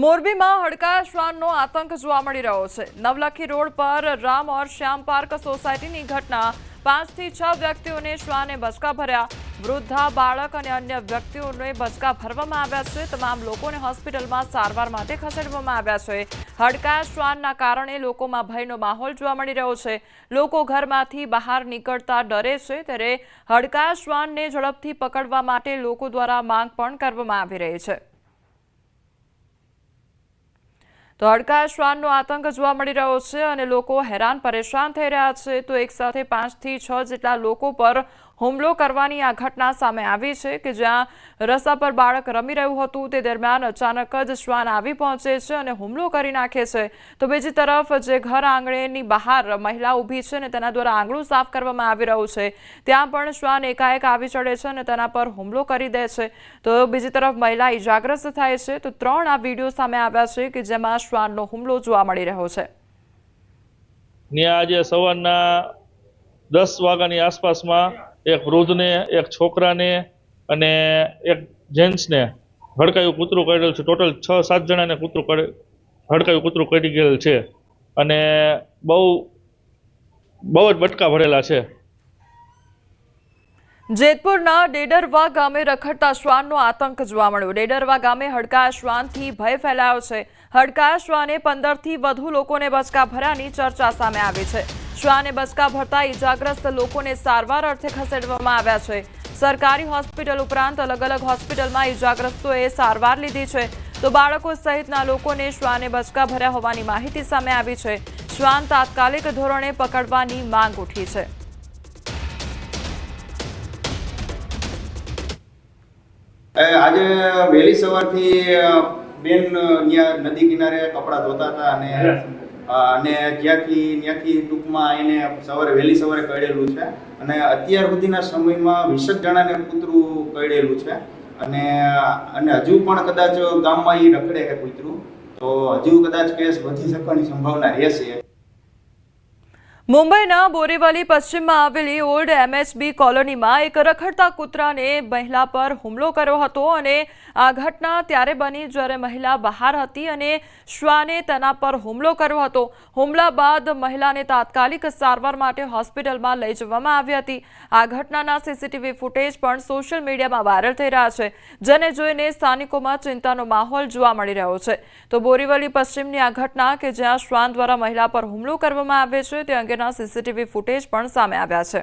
મોરબીમાં હડકા શ્વાનનો આતંક જોવા મળી રહ્યો છે. નવલખી રોડ પર રામ ઓર શ્યામ પાર્ક સોસાયટીની ઘટના. પાંચથી છ વ્યક્તિઓને શ્વાને બસકા ભર્યા. વૃદ્ધા, બાળક અને અન્ય વ્યક્તિઓને બસકા ભરવામાં આવ્યા છે. તમામ લોકોને હોસ્પિટલમાં સારવાર માટે ખસેડવામાં આવ્યા છે. હડકા શ્વાનના કારણે લોકોમાં ભયનો માહોલ જોવા મળી રહ્યો છે. લોકો ઘરમાંથી બહાર નીકળતા ડરે છે. ત્યારે હડકા શ્વાનને ઝડપથી પકડવા માટે લોકો દ્વારા માંગ પણ કરવામાં આવી રહી છે. તો હડકા શ્વાનનો આતંક જોવા મળી રહ્યો છે અને લોકો હેરાન પરેશાન થઈ રહ્યા છે. તો એકસાથે પાંચથી છ જેટલા લોકો પર હુમલો કરવાની આ ઘટના સામે આવી છે કે જ્યાં રસ્તા પર બાળક રમી રહ્યું હતું, તે દરમિયાન અચાનક જ શ્વાન આવી પહોંચે છે અને હુમલો કરી નાખે છે. તો બીજી તરફ જે ઘર આંગણેની બહાર મહિલા ઊભી છે અને તેના દ્વારા આંગણું સાફ કરવામાં આવી રહ્યું છે, ત્યાં પણ શ્વાન એકાએક આવી ચડે છે અને તેના પર હુમલો કરી દે છે. તો બીજી તરફ મહિલા ઇજાગ્રસ્ત થાય છે. તો ત્રણ આ વીડિયો સામે આવ્યા છે કે જેમાં શ્વાનનો હુમલો જોવા મળી રહ્યો છે. આજે સવારના દસ વાગ્યાની આસપાસમાં એક વૃદ્ધને, એક છોકરાને અને એક જેન્ટ્સને હડકાયું કૂતરું કરેલું છે. ટોટલ છ, સાત જણાને કૂતરું કાઢે, હડકાયું કૂતરું કાઢી ગયેલ છે. અને બહુ બહુ જ બટકા ભરેલા છે. જેતપુરના ડેડરવા ગામે રખડતા શ્વાનનો આતંક જોવા મળ્યો. ડેડરવા ગામે હડકા શ્વાનથી ભય ફેલાયો છે. હડકા શ્વાને પંદરથી વધુ લોકોને બચકા ભર્યાની ચર્ચા સામે આવી છે. શ્વાને બસકા ભરતા ઈજાગ્રસ્ત લોકોને સારવાર અર્થે ખસેડવામાં આવ્યા છે. સરકારી હોસ્પિટલ ઉપરાંત અલગ અલગ હોસ્પિટલમાં ઇજાગ્રસ્તોએ સારવાર લીધી છે. તો બાળકો સહિતના લોકોને શ્વાને બચકા ભર્યા હોવાની માહિતી સામે આવી છે. શ્વાન તાત્કાલિક ધોરણે પકડવાની માંગ ઉઠી છે. આજે વહેલી સવારથી બેન નદી કિનારે કપડાં ધોતા હતા અને અને જ્યાંથી ત્યાંથી ટૂંકમાં એને સવારે વહેલી સવારે કળેલું છે. અને અત્યાર સુધીના સમયમાં વીસક જણાને કૂતરું કળેલું છે. અને અને હજુ પણ કદાચ ગામમાં એ રખડે છે કૂતરું. તો હજુ કદાચ કેસ વધી શકવાની સંભાવના રહેશે. મુંબઈના બોરીવલી પશ્ચિમમાં આવેલી ઓલ્ડ એમએસબી કોલોનીમાં એક રખડતા કૂતરાને મહિલા પર હુમલો કર્યો હતો અને આ ઘટના ત્યારે બની જ્યારે મહિલા બહાર હતી અને શ્વાને તેના પર હુમલો કર્યો હતો. હુમલા બાદ મહિલાને તાત્કાલિક સારવાર માટે હોસ્પિટલમાં લઈ જવામાં આવી હતી. આ ઘટનાના સીસીટીવી ફૂટેજ પણ સોશિયલ મીડિયામાં વાયરલ થઈ રહ્યા છે, જેને જોઈને સ્થાનિકોમાં ચિંતાનો માહોલ જોવા મળી રહ્યો છે. તો બોરીવલી પશ્ચિમની આ ઘટના કે જ્યાં શ્વાન દ્વારા મહિલા પર હુમલો કરવામાં આવે છે, તે અંગેના સીસીટીવી ફૂટેજ પણ સામે આવ્યા છે.